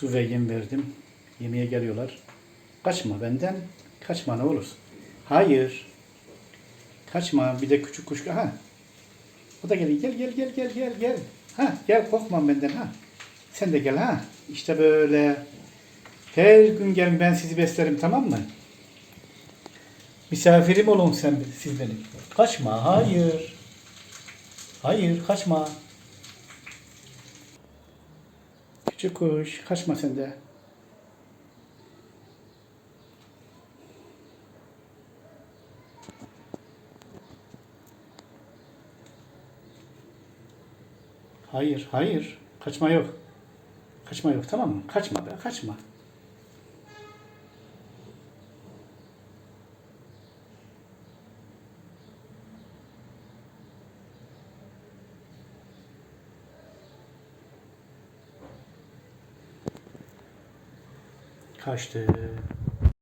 Su ve yem verdim. Yemeğe geliyorlar. Kaçma benden. Kaçma ne olur. Hayır. Kaçma. Bir de küçük kuş. Ha. O da geliyor. Gel gel gel gel gel gel. Ha gel korkma benden ha. Sen de gel ha. İşte böyle. Her gün gelin ben sizi beslerim tamam mı? Misafirim olun sen siz benim. Kaçma. Hayır. Hayır kaçma. Küçük kuş kaçma sen de. Hayır, hayır. Kaçma yok. Kaçma yok tamam mı? Kaçma be, kaçma. Kaçtı.